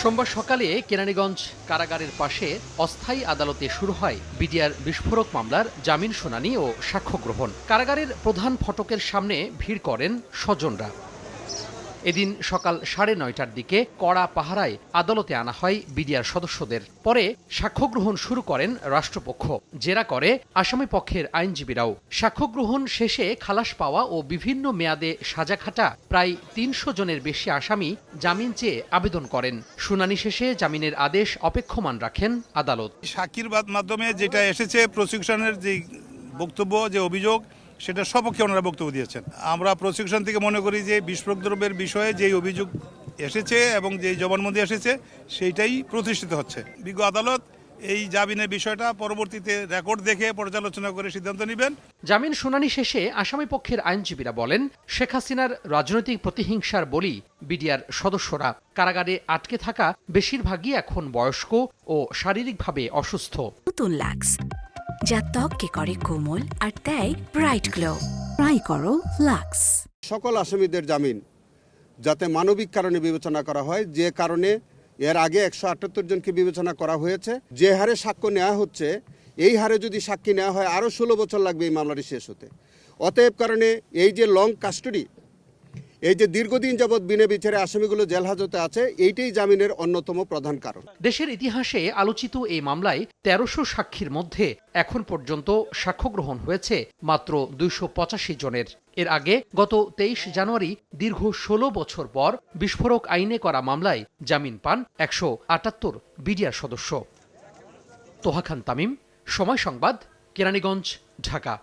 সোমবার সকালে কেরানীগঞ্জ কারাগারের পাশে অস্থায়ী আদালতে শুরু হয় বিডিআর বিস্ফোরক মামলার জামিন শুনানি ও সাক্ষ্য গ্রহণ কারাগারের প্রধান ফটকের সামনে ভিড় করেন স্বজনরা। এদিন সকাল সাড়ে নয়টার দিকে কড়া পাহারায় আদালতে আনা হয় বিডিআর সদস্যদের। পরে সাক্ষ্য গ্রহণ শুরু করেন রাষ্ট্রপক্ষ। জেরা করে আসামি পক্ষের আইনজীবীরাও। সাক্ষ্য গ্রহণ শেষে খালাস পাওয়া ও বিভিন্ন মেয়াদে সাজা খাটা প্রায় তিনশো জনের বেশি আসামি জামিন চেয়ে আবেদন করেন। শুনানি শেষে জামিনের আদেশ অপেক্ষমান রাখেন আদালত। সাক্ষীর মাধ্যমে যেটা এসেছে, প্রসিকিউশনের যে বক্তব্য, যে অভিযোগ সেটা সপক্ষে ওনারা বক্তব্য দিয়েছেন। আমরা প্রসিকিউশন থেকে মনে করি যে বিস্ফোরক দ্রব্যের বিষয়ে যেই অভিযোগ এসেছে এবং যেই জবানবন্দি এসেছে সেইটাই প্রতিষ্ঠিত হচ্ছে। বিজ্ঞ আদালত এই জামিনের বিষয়টা পরবর্তীতে রেকর্ড দেখে পর্যালোচনা করে সিদ্ধান্ত নেবেন। জামিন শুনানি শেষে আসামি পক্ষের আইনজীবীরা বলেন শেখ হাসিনার রাজনৈতিক প্রতিহিংসার বলি বিডিআর সদস্যরা। কারাগারে আটকে থাকা বেশিরভাগই এখন বয়স্ক ও শারীরিকভাবে অসুস্থ। নতুন লাক্স। যা ত্বককে করে কোমল আর দেয় ব্রাইট গ্লো ট্রাই করো লাক্স সকল আসামিদের জামিন, যাতে মানবিক কারণে বিবেচনা করা হয়। যে কারণে এর আগে একশো আটাত্তর জনকে বিবেচনা করা হয়েছে। যে হারে সাক্ষ্য নেওয়া হচ্ছে, এই হারে যদি সাক্ষী নেওয়া হয় আরও ষোলো বছর লাগবে এই মামলাটি শেষ হতে। অতএব কারণে এই যে লং কাস্টডি এই যে দীর্ঘদিন যাবৎ বিনে বিচারে আসামিগুলো জেল হাজতে আছে, এইটাই জামিনের অন্যতম প্রধান কারণ। দেশের ইতিহাসে আলোচিত এই মামলায় তেরোশো সাক্ষীর মধ্যে এখন পর্যন্ত সাক্ষ্য গ্রহণ হয়েছে মাত্র দুইশো পঁচাশি জনের। এর আগে গত তেইশ জানুয়ারি দীর্ঘ ষোলো বছর পর বিস্ফোরক আইনে করা মামলায় জামিন পান একশো আটাত্তর বিডিআর সদস্য। তোহা খান তামিম, সময় সংবাদ, কেরানীগঞ্জ, ঢাকা।